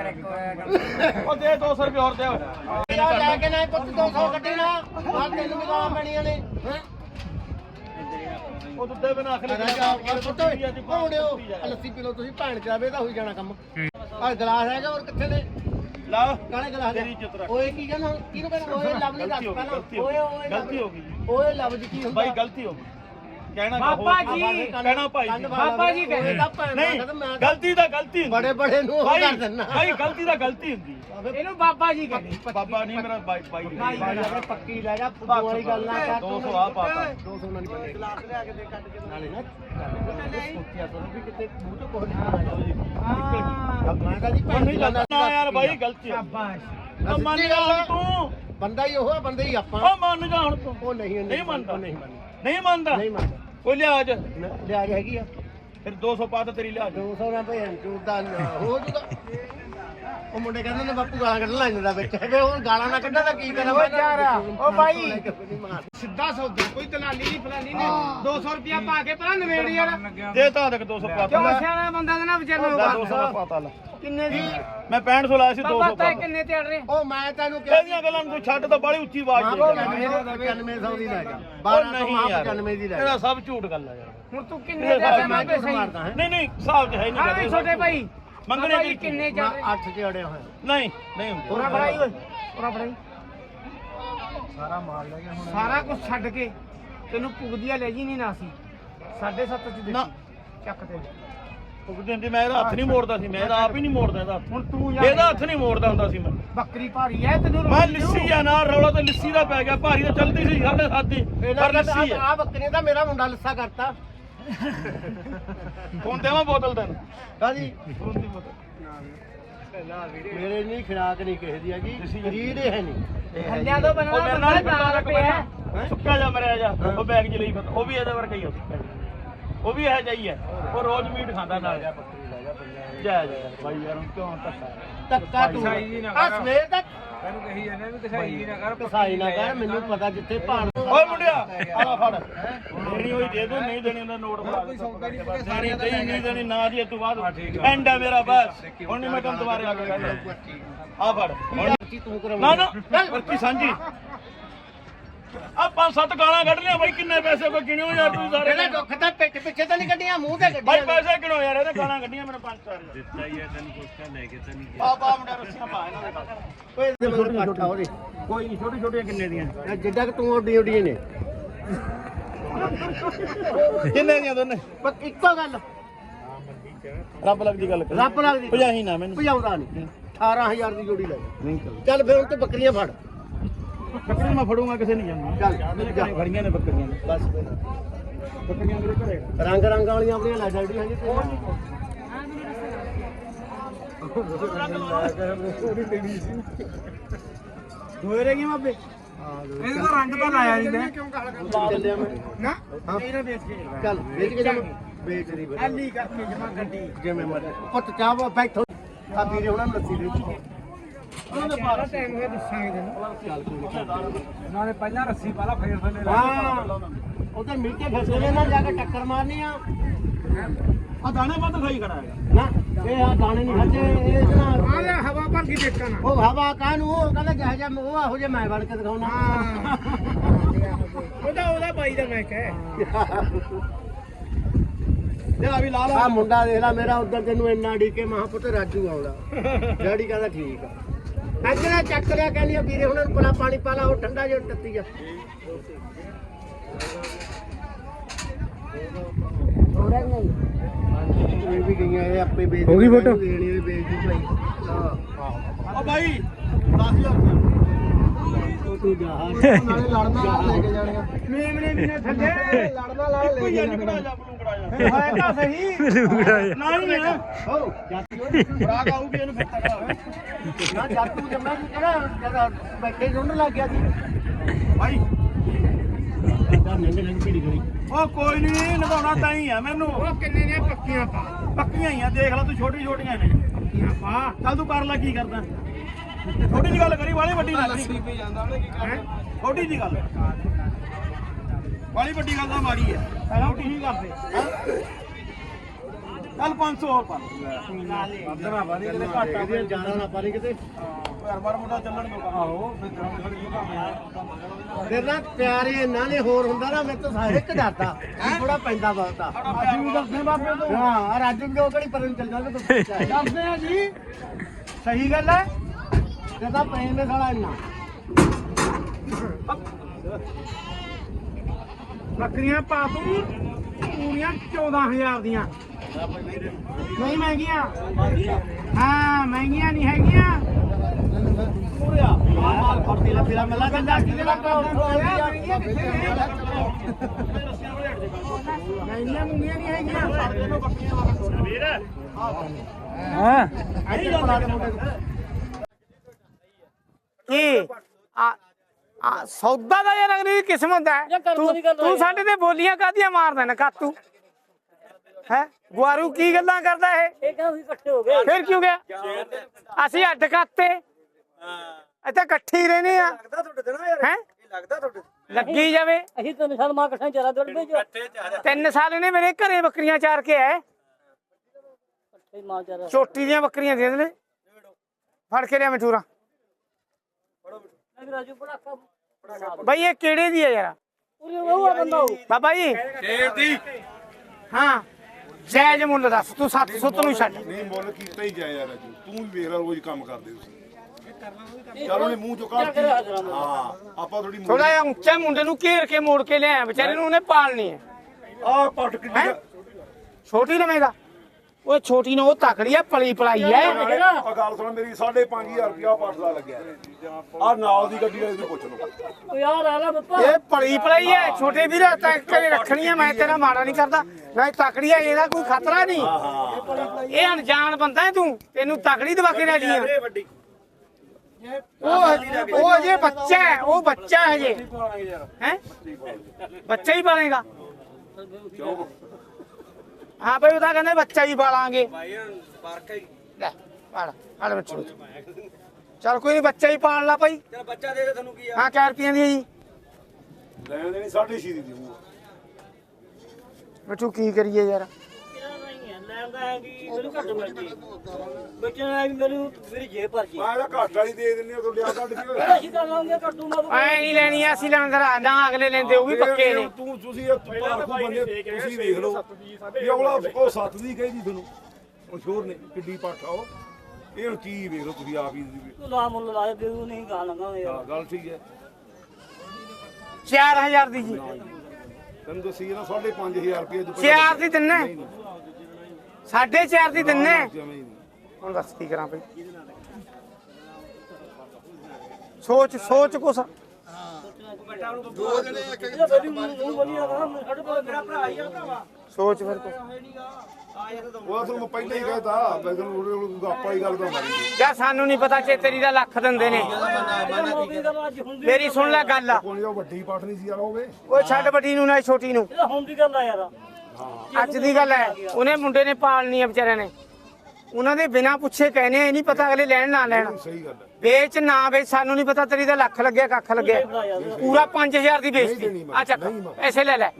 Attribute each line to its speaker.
Speaker 1: ਉਹ ਦੇ 200 ਰੁਪਏ ਹੋਰ ਦੇ।
Speaker 2: ਯਾਰ ਲੈ ਕੇ ਨਾ ਪੁੱਤ 200 ਕੱਢੀ ਨਾ। ਬਾਅਦ ਤੈਨੂੰ ਵੀ ਗਾਲਾਂ ਪੈਣੀਆਂ ਨੇ?
Speaker 1: ਉਹ ਦੁੱਧੇ ਬਿਨਾ ਅਖਲੇ
Speaker 2: ਪੁੱਤ ਹੋੜਿਓ ਲੱਸੀ ਪੀ ਲਓ ਤੁਸੀਂ ਭੈਣ ਚਾਵੇ ਤਾਂ ਹੋਈ ਜਾਣਾ ਕੰਮ। ਆ ਗਲਾਸ ਹੈਗਾ ਹੋਰ ਕਿੱਥੇ ਨੇ?
Speaker 1: ਲਾ
Speaker 2: ਕਾਲੇ ਗਲਾਸ। ਓਏ ਕੀ ਕਹਿੰਦਾ? ਕਿਹਨੂੰ ਕਹਿੰਦਾ ਓਏ ਲਵਲੀ ਦੱਸ ਪਹਿਲਾਂ। ਓਏ ਓਏ
Speaker 1: ਗਲਤੀ। ਹੋ ਗਈ।
Speaker 2: ਓਏ ਲਵਲੀ ਕੀ ਹੁੰਦਾ?
Speaker 1: ਬਾਈ ਗਲਤੀ ਹੋ ਗਈ। ਕਹਿਣਾ
Speaker 3: ਬਾਬਾ
Speaker 1: ਕਹੋ।
Speaker 3: ਜੀ,
Speaker 1: ਕਹਿਣਾ ਭਾਈ ਜੀ।
Speaker 3: ਬਾਬਾ ਜੀ ਕਹਿੰਦੇ।
Speaker 2: ਤਾਂ ਭੈਣ ਦਾ
Speaker 1: ਨਹੀਂ
Speaker 2: ਮੈਂ ਤਾਂ
Speaker 1: ਗਲਤੀ ਤਾਂ ਗਲਤੀ ਹੁੰਦੀ।
Speaker 2: ਬੜੇ ਬੜੇ ਨੂੰ ਉਹ
Speaker 1: ਭਾਈ
Speaker 2: ਕਰ ਦਿੰਦਾ।
Speaker 1: ਭਾਈ ਗਲਤੀ ਤਾਂ ਗਲਤੀ ਹੁੰਦੀ।
Speaker 3: ਇਹਨੂੰ ਬਾਬਾ ਜੀ ਕਹਿੰਦੇ
Speaker 1: ਬਾਬਾ ਨਹੀਂ ਮੇਰਾ ਬਾਈ ਬਾਈ
Speaker 2: ਭਾਈ ਆਪਣੇ ਪੱਕੀ ਲੈ ਜਾ ਫੁੱਟੂ ਵਾਲੀ ਗੱਲ ਨਾ ਕਰ
Speaker 1: 200 ਆ। ਪਾਤਾ
Speaker 2: 200 ਨਾਲ ਨਹੀਂ ਗਲਾਸ ਲਿਆ ਕੇ ਦੇ ਕੱਢ ਕੇ ਨਾਲੇ ਨਾ ਸੋਚਿਆ ਕਰੋ ਵੀ ਕਿਤੇ ਮੂੰਹ ਤੋਂ ਕੁਝ ਨਿਕਲ ਗਿਆ ਮੈਂ ਤਾਂ ਜੀ
Speaker 1: ਨਹੀਂ
Speaker 2: ਦੀ
Speaker 1: ਜਾਂਦਾ ਯਾਰ ਬਾਈ ਗਲਤੀ ਹੋ ਗਈ।
Speaker 3: ਸ਼ਾਬਾਸ਼
Speaker 1: ਉਹ ਮੰਨ ਜਾ ਹੁਣ ਤੂੰ।
Speaker 2: ਬੰਦਾ ਹੀ ਉਹ ਆ ਬੰਦੇ ਹੀ ਆਪਾਂ।
Speaker 1: ਉਹ ਮੰਨ ਜਾ ਹੁਣ ਤੂੰ।
Speaker 2: ਉਹ ਨਹੀਂ
Speaker 1: ਨਹੀਂ ਮੰਨਦਾ।
Speaker 2: ਨਹੀਂ ਮੰਨਦਾ।
Speaker 1: ਨਹੀਂ ਮੰਨਦਾ।
Speaker 2: ਨਹੀਂ ਮੰਨਦਾ।
Speaker 1: ਕੋਈ ਲਿਆਜ?
Speaker 2: ਨ- ਲਿਆਜ ਹੈਗੀ ਆ।
Speaker 1: ਫਿਰ 200 ਪਾ ਤੇ ਤੇਰੀ ਲਿਆਜ।
Speaker 2: 200 ਨਾਲ ਭੈਣ ਚੂਦਾ ਹੋ ਜੂਗਾ। ਉਹ ਮੁੰਡੇ ਕਹਿੰਦੇ ਨੇ ਬਾਪੂ ਗਾਲਾਂ ਕੱਢ ਲੈਂਦਾ ਦਾ ਵਿੱਚ। ਵੇ ਹੁਣ ਗਾਲਾਂ ਨਾ ਕੱਢਾ ਤਾਂ ਕੀ ਕਰਾਂ
Speaker 3: ਓਏ ਯਾਰ, ਓ ਬਾਈ।
Speaker 2: ਮਾਰ।
Speaker 3: ਸਿੱਧਾ ਸੌਦਾ ਕੋਈ ਦਲਾਲੀ ਨਹੀਂ ਫਲਾਨੀ ਨੇ 200 ਰੁਪਿਆ ਪਾ ਕੇ ਪਹਿਲਾਂ ਨਵੇੜ ਯਾਰ।
Speaker 1: ਦੇ ਤਾਂ ਤੱਕ 200 ਪਾ
Speaker 3: ਕਿਉਂ
Speaker 1: ਤਾ।
Speaker 3: ਸਿਆਣਾ ਬੰਦਾ ਦਾ ਨਾ ਵਿਚਾਰ
Speaker 1: ਲੈ
Speaker 3: ਨੂੰ
Speaker 1: 200 ਦਾ ਪਾਤਾ ਲੈ।
Speaker 3: ਕਿੰਨੇ ਦੀ?
Speaker 1: ਮੈਂ 6500 ਲਾਇਆ ਸੀ 200
Speaker 3: ਬਾਬਾ ਤਾਂ ਕਿੰਨੇ ਤੇ ਅੜ ਰਹੇ?
Speaker 2: ਉਹ ਮੈਂ ਤੈਨੂੰ ਕਿਹਾ
Speaker 1: ਇਹਦੀਆਂ ਗੱਲਾਂ ਨੂੰ ਤੂੰ ਛੱਡ ਤਾਂ ਬਾਲੀ ਉੱਚੀ ਆਵਾਜ਼
Speaker 2: ਮਾਂ
Speaker 1: ਦੇ
Speaker 2: ਕੋ 9500 ਦੀ ਲੈ ਜਾ
Speaker 1: ਉਹ
Speaker 2: 12 ਤੋਂ
Speaker 1: ਨਹੀਂ
Speaker 2: ਮਾਂ
Speaker 1: ਯਾਰ
Speaker 2: 95 ਦੀ ਲੈ
Speaker 1: ਇਹਦਾ ਸਭ ਝੂਠ ਗੱਲ ਆ ਯਾਰ।
Speaker 3: ਹੁਣ ਤੂੰ ਕਿੰਨੇ ਦੇ ਦੇ ਮੰਗੇ ਸਹੀ
Speaker 2: ਮਾਰਦਾ ਹੈ।
Speaker 1: ਨਹੀਂ ਨਹੀਂ ਹਿਸਾਬ ਚ ਹੈ
Speaker 3: ਹਾਂ
Speaker 1: ਨਹੀਂ
Speaker 3: ਵੀ ਛੋਟੇ ਭਾਈ।
Speaker 1: ਮੰਗਣੇ ਦੀ
Speaker 3: ਜੀ ਕਿੰਨੇ
Speaker 2: ਮੈਂ
Speaker 3: ਚੱਲ ਰਹੇ
Speaker 2: 8 ਚ ਅੜਿਆ ਹੋਇਆ।
Speaker 1: ਨਹੀਂ ਨਹੀਂ ਹੁੰਦੇ।
Speaker 3: ਪੂਰਾ ਫੜਾਈ ਓਏ ਪੂਰਾ ਫੜਾਈ।
Speaker 2: ਸਾਰਾ ਮਾਰ ਲੈ ਗਿਆ ਹੁਣ।
Speaker 3: ਸਾਰਾ ਕੁਝ ਛੱਡ ਕੇ ਤੈਨੂੰ ਪੁਗਦੀਆ ਲੈ ਜੀ ਨਹੀਂ ਨਾ ਸੀ। 7.5 ਚ। ਦਿੱਤੀ ਚੱਕ ਤੇ।
Speaker 1: ਪੁੱਗਦੇ ਹੁੰਦੇ ਮੈਂ ਇਹਦਾ ਹੱਥ ਨਹੀਂ ਮੋੜਦਾ ਸੀ ਮੈਂ ਇਹਦਾ ਆਪ ਹੀ ਨਹੀਂ ਮੋੜਦਾ ਇਹਦਾ
Speaker 3: ਹੁਣ ਤੂੰ ਯਾਰ
Speaker 1: ਇਹਦਾ ਹੱਥ ਨਹੀਂ ਮੋੜਦਾ ਹੁੰਦਾ ਸੀ ਮੈਂ।
Speaker 3: ਬੱਕਰੀ ਭਾਰੀ ਐ ਤੈਨੂੰ
Speaker 1: ਮੈਂ ਲਿੱਸੀ ਆ ਨਾ ਰੌਲਾ ਤੇ ਲਿੱਸੀ ਦਾ ਪੈ ਗਿਆ ਭਾਰੀ ਤਾਂ ਚਲਦੀ ਸੀ ਸਾਡੇ ਸਾਥੀ ਪਰ ਲਿੱਸੀ
Speaker 2: ਆ।
Speaker 1: ਆ
Speaker 2: ਬੱਕਰੀ ਦਾ ਮੇਰਾ ਮੁੰਡਾ ਲੱਸਾ ਕਰਤਾ।
Speaker 1: ਹੁਣ ਦੇਵਾਂ ਬੋਤਲ ਤੈਨੂੰ।
Speaker 2: ਕਾਦੀ
Speaker 1: ਹੁਣ ਦੀ ਬੋਤਲ।
Speaker 2: ਮੇਰੇ ਨਹੀਂ ਖਰਾਕ ਨਹੀਂ ਕਿਸੇ ਦੀ ਹੈਗੀ ਰੀਡ ਹੈ ਨਹੀਂ।
Speaker 3: ਹੱਲਿਆਂ ਤੋਂ
Speaker 1: ਉਹ ਮੇਰੇ
Speaker 3: ਬਣਨਾ
Speaker 1: ਨਾਲ ਹੀ
Speaker 3: ਪਿਆ
Speaker 1: ਸੁੱਕਾ ਜਾ ਮਰਿਆ ਜਾ ਉਹ ਬੈਗ ਚ ਲਈ ਉਹ ਵੀ ਇਹਦੇ ਵਰਗਾ ਹੀ ਜਿਹਾ। ਉਹ ਵੀ ਇਹ ਜਾਈ ਹੈ ਉਹ ਰੋਜ਼ ਮੀਟ ਖਾਂਦਾ ਨਾਲ। ਜਾ ਜਾ। ਭਾਈ ਯਾਰ ਹੁਣ ਕਿਉਂ ਧੱਕਾ?
Speaker 2: ਧੱਕਾ ਤੂੰ। ਆ ਸਵੇਰ ਤੱਕ।
Speaker 3: ਤੈਨੂੰ ਕਹੀ ਜਾਂਦੇ ਵੀ ਦਿਖਾਈ ਨਾ ਕਰ
Speaker 2: ਕਸਾਈ ਨਾ ਕਰ ਮੈਨੂੰ ਪਤਾ ਜਿੱਥੇ ਭਾਣ
Speaker 1: ਓਏ ਮੁੰਡਿਆ ਆਲਾ ਫੜ। ਦੇਣੀ ਹੋਈ ਦੇ ਦੋ ਨਹੀਂ ਦੇਣੀ ਉਹਦਾ ਨੋਟ ਫੜਾ ਕੋਈ ਸੌਦਾ ਨਹੀਂ ਦੇਣੀ ਦੇਣੀ ਨਹੀਂ ਦੇਣੀ ਨਾ ਦੀ ਤੂੰ ਬਾਅਦ ਐਂਡ ਆ। ਮੇਰਾ ਬਸ। ਹੁਣ ਨਹੀਂ ਮੈਂ ਕੰਮ ਦੁਬਾਰੇ ਆ ਕੇ ਕਹਿੰਦਾ ਆ ਫੜ। ਹੁਣ
Speaker 2: ਤੂੰ ਕਰ
Speaker 1: ਨਾ ਨਾ ਪਰਚੀ ਸਾਂਝੀ। ਆ ਪੰਜ ਸੱਤ ਗਾਲਾਂ ਕੱਢ ਲਿਆ ਬਾਈ ਕਿੰਨੇ ਪੈਸੇ ਕੋ ਗਿਣਿਓ ਯਾਰ ਤੂੰ ਸਾਰੇ
Speaker 2: ਇਹਦਾ ਦੁੱਖ ਤਾਂ ਪਿੱਠ ਪਿੱਛੇ ਤਾਂ ਨਹੀਂ ਕੱਢੀਆਂ ਮੂੰਹ ਤੇ
Speaker 1: ਬਾਈ
Speaker 2: ਕੱਢੀਆਂ
Speaker 1: ਪੈਸੇ ਗਿਣੋ ਯਾਰ ਇਹਨੇ ਗਾਲਾਂ ਕੱਢੀਆਂ ਮੈਨੂੰ ਪੰਜ ਚਾਰ ਦਿੱਤਾ ਹੀ ਹੈ ਤੈਨੂੰ ਕੁਛ ਲੈ ਕੇ ਤਾਂ ਨਹੀਂ ਆ ਪਾ ਮੁੰਡਾ ਰੱਸੀਆਂ ਪਾ ਇਹਨਾਂ ਦੇ ਘਰ।
Speaker 2: ਓਏ ਇਹਦੇ ਮਗਰ ਪੱਠਾ ਉਹਦੇ।
Speaker 1: ਕੋਈ ਨਹੀਂ ਛੋਟੀ ਛੋਟੀਆਂ ਕਿੰਨੇ ਦੀਆਂ?
Speaker 2: ਇਹ ਜਿੱਦਾਂ ਕਿ ਤੂੰ ਉੱਡੀ ਉੱਡੀ ਨੇ।
Speaker 1: ਕਿੰਨੇ ਦੀਆਂ ਦੋਨੇ?
Speaker 2: ਪਰ ਇੱਕੋ ਗੱਲ।
Speaker 1: ਰੱਬ ਲੱਗ ਦੀ ਗੱਲ ਕਰ।
Speaker 2: ਰੱਬ ਲੱਗਦੀ
Speaker 1: ਭਜਾਈ ਨਾ ਮੈਨੂੰ।
Speaker 2: ਭਜਾਉਂਦਾ ਨਹੀਂ 18000 ਦੀ ਜੋੜੀ ਲੈ। ਜਾ।
Speaker 1: ਨਹੀਂ ਚੱਲ
Speaker 2: ਚੱਲ ਫਿਰ ਹੁਣ ਤੇ ਬੱਕਰੀਆਂ ਫੜ।
Speaker 1: ਬੱਕਰੀ ਮੈਂ ਫੜੂੰਗਾ ਕਿਸੇ ਨਹੀਂ ਜਾਣਾ
Speaker 2: ਚੱਲ
Speaker 1: ਘਰੇ ਖੜੀਆਂ ਨੇ ਬੱਕਰੀਆਂ। ਨੇ
Speaker 2: ਬਸ ਫਿਰ।
Speaker 1: ਬੱਕਰੀਆਂ ਮੇਰੇ ਘਰੇ
Speaker 2: ਰੰਗ ਰੰਗ ਵਾਲੀਆਂ ਆਪਣੀਆਂ ਲੈ ਜਾ ਜਿਹੜੀਆਂ ਜੀ
Speaker 3: ਦੋਏ ਰਹਿ ਗਏ ਮਾਪੇ ਇਹਦੇ ਤਾਂ ਰੰਗ ਤਾਂ ਲਾਇਆ ਨਹੀਂ ਮੈਂ। ਕਿਉਂ ਗਾਲ
Speaker 2: ਚੱਲਿਆ ਮੈਂ।
Speaker 3: ਨਾ। ਇਹਨੇ ਵੇਚ ਕੇ
Speaker 2: ਚੱਲ ਵੇਚ ਕੇ ਜਾ ਵੇਚ ਦੀ ਫਿਰ।
Speaker 3: ਐਲੀ ਕਰਕੇ ਜਮਾ ਗੱਡੀ
Speaker 2: ਜਿਵੇਂ ਮਰਜ਼ੀ। ਪੁੱਤ ਚਾਹ ਬੈਠੋ। ਆ ਵੀਰੇ ਉਹਨਾਂ ਨੂੰ ਲੱਸੀ ਦੇ ਦਿੱਤੀ
Speaker 3: ਉਹਨਾਂ ਦਾ ਬਾਰਾ ਟਾਈਮ ਹੋਇਆ ਦੱਸਾਂਗੇ ਤੈਨੂੰ।
Speaker 2: ਚੱਲ ਕੋਈ ਨਹੀਂ
Speaker 3: ਨਾਲੇ ਪਹਿਲਾਂ ਰੱਸੀ ਪਾਲਾ ਫੇਰ ਥੱਲੇ
Speaker 2: ਹਾਂ ਉਧਰ ਮਿੱਟੇ ਫਸਲੇ ਨੇ ਨਾ ਜਾ ਕੇ ਟੱਕਰ ਮਾਰਨੀ ਆ।
Speaker 1: ਆ ਦਾਣੇ ਵੱਧ ਖਾਈ ਖੜਾ ਹੈਗਾ।
Speaker 2: ਨਾ ਇਹ ਆ ਦਾਣੇ ਨਹੀਂ ਖਾਦੇ ਇਹ ਨਾ
Speaker 3: ਆ ਲੈ ਹਵਾ ਭਰ ਕੇ ਦੇਖਾਂ ਨਾ।
Speaker 2: ਉਹ ਹਵਾ ਕਾਹਨੂੰ ਉਹ ਕਹਿੰਦਾ ਜਿਹੋ ਜਿਹਾ ਉਹ ਇਹੋ ਜਿਹਾ ਮੈਂ ਬਣ ਕੇ ਦਿਖਾਉਣਾ।
Speaker 3: ਉਹਦਾ ਉਹਦਾ ਬਾਈ ਦਾ ਮੈਂ ਕਹਿ
Speaker 1: ਲਿਆ ਵੀ ਲਾ ਲਾ।
Speaker 2: ਆ ਮੁੰਡਾ ਦੇਖ ਲੈ ਮੇਰਾ ਉਧਰ ਤੈਨੂੰ ਇੰਨਾ ਡੀਕੇ ਮਹਾ ਪੁੱਤ ਰਾਜੂ ਆਉਂਦਾ। ਡੈਡੀ ਕਹਿੰਦਾ ਠੀਕ ਆ। ਅੱਜ ਨਾ ਚੱਕ ਲਿਆ ਕਹਿੰਦੀ ਆ ਵੀਰੇ ਉਹਨਾਂ ਨੂੰ ਪਲਾ ਪਾਣੀ ਪਾ ਲਾ ਉਹ ਠੰਡਾ ਜਿਹਾ ਟੱਤੀ ਆ। ਇਹ ਵੀ ਗਈਆਂ ਇਹ ਆਪੇ ਵੇਚ
Speaker 3: ਹੋ ਗਈ ਫੋਟੋ?
Speaker 2: ਦੇਣੀ ਇਹ ਵੇਚ ਦੀ ਭਾਈ ਹਾਂ
Speaker 1: ਆ ਬਾਈ 10000
Speaker 2: ਉਹ ਤੂੰ ਜਾ। ਨਾਲੇ ਲੜਨਾ ਲੈ ਕੇ ਜਾਣੀਆਂ।
Speaker 3: ਮੇਮਣੇ ਵੀ ਨੇ ਥੱਲੇ
Speaker 2: ਲੜਨਾ
Speaker 1: ਕੋਈ ਯਾਰ ਨਿਕੜਾ
Speaker 3: ਹੋਇਆ ਤਾਂ ਸਹੀ
Speaker 1: ਨਾ ਨਹੀਂ ਹੈ
Speaker 2: ਹੋ ਜਾਤੀ ਓਏ
Speaker 1: ਖਰਾਕ ਆਊਗੀ ਇਹਨੂੰ ਫਿਰ ਤੱਕ
Speaker 2: ਨਾ ਜਾਤੂ ਜੰਮਾ ਕਿਹੜਾ ਜਦ ਬੈਠੇ ਰੁੰਡ ਲੱਗ ਗਿਆ ਸੀ
Speaker 1: ਭਾਈ ਉਹ ਕੋਈ ਨਹੀਂ ਨਵਾਉਣਾ ਤਾਂ ਹੀ ਆ ਮੈਨੂੰ
Speaker 3: ਉਹ ਕਿੰਨੇ ਨੇ ਪੱਕੀਆਂ ਪਾ
Speaker 1: ਪੱਕੀਆਂ ਹੀ ਆ ਦੇਖ ਲੈ ਤੂੰ ਛੋਟੀ ਛੋਟੀਆਂ ਨੇ
Speaker 3: ਪੱਕੀਆਂ ਪਾ
Speaker 1: ਚੱਲ ਤੂੰ ਕਰ ਲੈ ਕੀ ਕਰਦਾ? ਛੋਟੀ ਜੀ ਗੱਲ ਕਰੀ ਵਾਲੀ ਵੱਡੀ ਨਾ ਕਰੀ।
Speaker 3: ਪੀ ਜਾਂਦਾ ਉਹਨੇ ਕੀ
Speaker 1: ਹੈਂ? ਛੋਟੀ ਜੀ ਗੱਲ। ਵਾਲੀ ਵੱਡੀ ਗੱਲ ਤਾਂ ਮਾੜੀ ਹੈ।
Speaker 3: ਪਹਿਲਾਂ ਕੀ ਕਰਦੇ। ਚੱਲ 500 ਹੋਰ ਪਾ ਅੰਦਰਾਂ ਬਾਦੀ ਕਿਤੇ ਘਾਟਾ
Speaker 2: ਇਹਦੀਆਂ ਜਾਣਾ ਨਾ ਪਾਣੀ ਕਿਤੇ।
Speaker 3: ਘਰ ਮਾਰ ਮੁੰਡਾ ਚੱਲਣ ਦੋ ਆਹੋ ਫਿਰ ਨੂੰ
Speaker 2: ਪਿਆਰੇ ਇਹਨਾਂ ਨੇ ਹੋਰ ਹੁੰਦਾ ਨਾ ਮੇਰੇ ਤੋਂ ਸਾਰੇ ਕਢਾਤਾ ਥੋੜਾ ਪੈਂਦਾ ਬਹੁਤ। ਆ
Speaker 3: ਅਸੀਂ ਵੀ ਦੱਸਦੇ ਬਾਬੇ ਤੋਂ।
Speaker 2: ਹਾਂ। ਰਾਜੂ ਜੋ ਕਿਹੜੀ ਪਰਨ ਚੱਲ ਜਾਂਦੇ
Speaker 3: ਦੱਸਦੇ ਆ ਜੀ।
Speaker 2: ਸਹੀ ਗੱਲ ਹੈ? ਤਾਂ ਪ੍ਰੇਮ ਨੇ ਸਾਲਾ ਇੰਨਾ।
Speaker 3: ਬੱਕਰੀਆਂ ਪਾ ਤੂੰ। ਪੂਰੀਆਂ 14000 ਦੀਆਂ। ਨਹੀਂ ਮਹਿੰਗੀਆਂ। ਹਾਂ ਮਹਿੰਗੀਆਂ ਨਹੀਂ ਹੈਗੀਆਂ।
Speaker 2: ਪੂਰਿਆ ਮਾਲ ਫੜਦੀ ਲਾ ਫਿਰਾ ਮਿਲਾ ਜਾਂਦਾ ਕਿਤੇ ਨਾ
Speaker 3: ਮਹਿੰਗੀਆਂ ਕਿੱਥੇ ਨੇ ਮਹਿੰਗੀਆਂ ਨਹੀਂ ਹੈਗੀਆਂ। ਹਾਂ। ਕੀ ਆ ਆ ਸੌਦਾ ਦਾ ਯਾਰ ਅਗਲੀ ਦੀ ਕਿਸਮਤ ਹੈ। ਤੂੰ ਤੂੰ ਸਾਡੇ ਤੇ ਬੋਲੀਆਂ ਕਾਦੀਆਂ ਮਾਰਦਾ ਨਾ ਕਾਤੂ? ਹੈ? ਗੁਆਰੂ ਕੀ ਗੱਲਾਂ ਕਰਦਾ ਇਹ?
Speaker 4: ਇਹ ਕਹਿੰਦਾ ਅਸੀਂ ਇਕੱਠੇ ਹੋ ਗਏ।
Speaker 3: ਫਿਰ ਕਿਉਂ ਗਿਆ? ਅਸੀਂ ਅੱਡ ਕਾਤੇ। ਇੱਥੇ ਇਕੱਠੇ ਹੀ ਰਹਿੰਦੇ ਆ।
Speaker 5: ਲੱਗਦਾ ਤੁਹਾਡੇ ਤੇ ਨਾ ਯਾਰ।
Speaker 3: ਹੈ?
Speaker 5: ਇਹ ਲੱਗਦਾ ਤੁਹਾਡੇ ਤੇ।
Speaker 3: ਲੱਗੀ ਜਾਵੇ।
Speaker 4: ਅਸੀਂ ਤਿੰਨ ਸਾਲ ਮਾਂ ਇਕੱਠੇ ਚਲਾ ਦੌੜ ਪਏ ਜੋ।
Speaker 3: ਤਿੰਨ ਸਾਲ ਇਹਨੇ ਮੇਰੇ ਘਰੇ ਬੱਕਰੀਆਂ ਚਾਰ ਕੇ ਆਏ।
Speaker 4: ਇਕੱਠੇ ਮਾਂ ਚਾਰਾ।
Speaker 3: ਚੋਟੀ ਦੀਆਂ ਬੱਕਰੀਆਂ ਦੇ ਦੇਣੇ ਫੜ ਕੇ ਲਿਆ ਮਠੂਰਾ
Speaker 4: ਰਾਜੂ ਪੜਾਕਾ
Speaker 3: ਬਈ ਇਹ ਕਿਹੜੇ ਦੀ ਹੈ ਯਾਰ?
Speaker 4: ਪੂਰੇ ਉਹ ਆ ਬੰਦਾ ਉਹ।
Speaker 3: ਬਾਬਾ ਜੀ।
Speaker 5: ਸ਼ੇਰ ਦੀ?
Speaker 3: ਹਾਂ। ਜਾਇਜ਼ ਮੁੱਲ ਦੱਸ ਤੂੰ 700 ਨੂੰ ਛੱਡ।
Speaker 6: ਨਹੀਂ ਮੁੱਲ ਕੀਤਾ ਹੀ ਜਾਇਆ ਰਾਜੂ। ਤੂੰ ਵੀ ਵੇਖ ਲੈ ਰੋਜ਼ ਕੰਮ ਕਰਦੇ ਤੁਸੀਂ। ਚਲੋ ਨੇ ਮੂੰਹ ਚੋਂ ਕੱਢ ਹਾਂ ਆਪਾਂ ਥੋੜੀ
Speaker 3: ਥੋੜਾ ਜਿਹਾ ਉੱਚਾ ਮੁੰਡੇ ਨੂੰ ਘੇਰ ਕੇ ਮੋੜ ਕੇ ਲਿਆਇਆ। ਵਿਚਾਰੇ ਨੂੰ ਉਹਨੇ ਪਾਲਣੀ ਹੈ।
Speaker 6: ਆ ਪੱਟ ਕਿੱਡੀ
Speaker 3: ਹੈਂ? ਛੋਟੀ ਲਵੇਂਗਾ ਉਹ ਛੋਟੀ ਨੂੰ ਉਹ ਤਕੜੀ ਆ ਪਲੀ ਪਲਾਈ ਐ।
Speaker 6: ਆ ਗੱਲ ਸੁਣ ਮੇਰੀ 5500 ਰੁਪਿਆ ਦਾ ਲੱਗਿਆ। ਆ ਨਾਲ ਦੀ ਗੱਡੀ ਵਾਲੇ ਤੋਂ ਪੁੱਛ ਲਓ।
Speaker 4: ਉਹ ਯਾਰ ਆ ਲੈ ਬੱਪਾ
Speaker 3: ਇਹ ਪਲੀ ਪਲਾਈ ਐ ਛੋਟੇ ਵੀਰ ਤਾਂ ਘਰੇ ਰੱਖਣੀ ਆ ਮੈਂ ਤੇਰਾ ਮਾੜਾ ਨਹੀਂ ਕਰਦਾ। ਨਾ ਤਕੜੀ ਐ ਇਹਦਾ ਕੋਈ ਖਤਰਾ ਨਹੀਂ। ਇਹ ਅਣਜਾਣ ਬੰਦਾ ਹੈ ਤੂੰ ਤੈਨੂੰ ਤਕੜੀ ਦਵਾ ਕੇ ਆ।
Speaker 5: ਵੱਡੀ।
Speaker 3: ਉਹ ਉਹ ਅਜੇ ਬੱਚਾ ਹੈ ਉਹ ਬੱਚਾ ਹੈ ਜੇ ਹੈ? ਬੱਚਾ ਹੀ ਪਾਲੇਗਾ। ਹਾਂ ਬਈ ਉਹਦਾ ਕਹਿੰਦੇ ਬੱਚਾ ਹੀ ਪਾਲਾਂਗੇ।
Speaker 5: ਭਾਈ ਪਾਰਕਾ ਹੀ।
Speaker 3: ਲੈ ਪਾੜ ਪਾੜ ਬੱਚੂ ਚਲ ਕੋਈ ਨਹੀਂ ਬੱਚਾ ਹੀ ਪਾਲ ਲਾ ਭਾਈ
Speaker 5: ਤੇਰਾ ਬੱਚਾ ਦੇ ਦੇ ਤੁਹਾਨੂੰ ਕੀ ਆ?
Speaker 3: ਹਾਂ ਕਿਆ ਰੁਪਈਆਂ ਦੀ ਹੈ ਜੀ।
Speaker 6: ਲੈਣ ਦੇਣੀ 6.5 ਦੀ ਦੇਊਗਾ।
Speaker 3: ਮਿੱਠੂ ਕੀ ਕਰੀਏ ਯਾਰ?
Speaker 4: ਲੈਣ ਦਾ ਹੈ ਕਿ ਮੈਨੂੰ ਘੱਟ ਮਿਲਦੀ। ਬੱਚਿਆਂ ਨੇ ਮੈਨੂੰ ਮੇਰੀ ਜੇਬ ਭਰ ਜੀ।
Speaker 6: ਮੈਂ ਇਹਦਾ ਘੱਟ ਵਾਲੀ ਦੇ ਦਿੰਨੇ ਆ ਤੂੰ ਲਿਆ ਕੱਢ ਕੇ।
Speaker 4: ਅਸੀਂ ਕਰ ਲਾਂਗੇ ਘੱਟੂ ਨਾ
Speaker 3: ਐ ਨਹੀਂ ਲੈਣੀ ਅਸੀਂ ਲੈਣਾ ਨਾ ਅਗਲੇ ਲੈਂਦੇ ਉਹ ਵੀ ਪੱਕੇ ਨੇ।
Speaker 6: ਤੂੰ ਤੁਸੀਂ ਇਹ ਪਾਰਖੂ ਬੰਦੇ ਤੁਸੀਂ ਵੇਖ ਲਓ। ਇਹ ਅਗਲਾ ਉਹ ਸੱਤ ਦੀ ਕਹੀ ਦੀ ਤੁਹਾਨੂੰ। ਮਸ਼ਹੂਰ ਨੇ ਕਿੱਡੀ ਆ ਉਹ। ਇਹ ਹੁਣ ਕੀ ਵੇਖ ਲਓ ਤੁਸੀਂ ਆਪ ਹੀ
Speaker 4: ਤੂੰ ਲਾ ਮੁੱਲ ਲਾ ਦੇ ਉਹ ਨਹੀਂ ਗਾ ਲੰਗਾ ਯਾਰ
Speaker 6: ਹਾਂ, ਗੱਲ ਠੀਕ ਹੈ।
Speaker 3: 4000 ਦੀ ਜੀ।
Speaker 6: ਤੈਨੂੰ ਦੱਸੀ ਨਾ 5500 ਰੁਪਏ ਤੋਂ
Speaker 3: ਚਾਰ ਦੀ ਦਿੰਨੇ। ਸਾਢੇ ਚਾਰ ਦੀ ਦਿੰਨੇ। ਹੁਣ ਦੱਸ ਕੀ ਕਰਾਂ ਭਾਈ ਸੋਚ ਸੋਚ ਕੁਛ।
Speaker 4: ਆ
Speaker 3: ਸੋਚ ਫਿਰ ਕੁਛ
Speaker 6: ਉਹ ਤੁਹਾਨੂੰ ਮੈਂ ਪਹਿਲਾਂ ਹੀ ਕਹਿਤਾ ਮੈਂ ਤੁਹਾਨੂੰ ਆਪਾਂ ਹੀ ਗੱਲ ਤਾਂ ਮਾਰੀ
Speaker 3: ਯਾ ਸਾਨੂੰ ਨਹੀਂ ਪਤਾ ਚੇ ਤੇਰੀ ਦਾ ਲੱਖ ਦਿੰਦੇ ਨੇ।
Speaker 4: ਦਾ
Speaker 3: ਮੇਰੀ ਸੁਣ ਲੈ ਗੱਲ।
Speaker 6: ਕੋਈ ਉਹ ਵੱਡੀ ਪਾਟ ਨਹੀਂ ਸੀ ਯਾਰ ਹੋਵੇ
Speaker 3: ਉਹ ਛੱਡ ਵੱਡੀ ਨੂੰ ਨਾ ਛੋਟੀ ਨੂੰ।
Speaker 4: ਇਹਦਾ ਹੁੰਦੀ ਗੱਲ ਆ ਯਾਰ।
Speaker 3: ਅੱਜ ਦੀ ਗੱਲ ਹੈ ਉਹਨੇ ਮੁੰਡੇ ਨੇ ਪਾਲਣੀ ਹੈ ਵਿਚਾਰਿਆਂ ਨੇ। ਉਹਨਾਂ ਦੇ ਬਿਨਾ ਪੁੱਛੇ ਕਹਿੰਦੇ ਇਹ ਨਹੀਂ ਪਤਾ ਅਗਲੇ ਲੈਣ ਨਾ ਲੈਣ।
Speaker 6: ਸਹੀ ਗੱਲ ਹੈ।
Speaker 3: ਵੇਚ ਨਾ ਵੇਚ ਸਾਨੂੰ ਨਹੀਂ ਪਤਾ ਤੇਰੀ ਦਾ ਲੱਖ ਲੱਗਿਆ ਕੱਖ ਲੱਗਿਆ। ਪੂਰਾ 5000 ਦੀ ਵੇਚਤੀ। ਆ ਚੱਕ ਐਸੇ ਲੈ ਲੈ।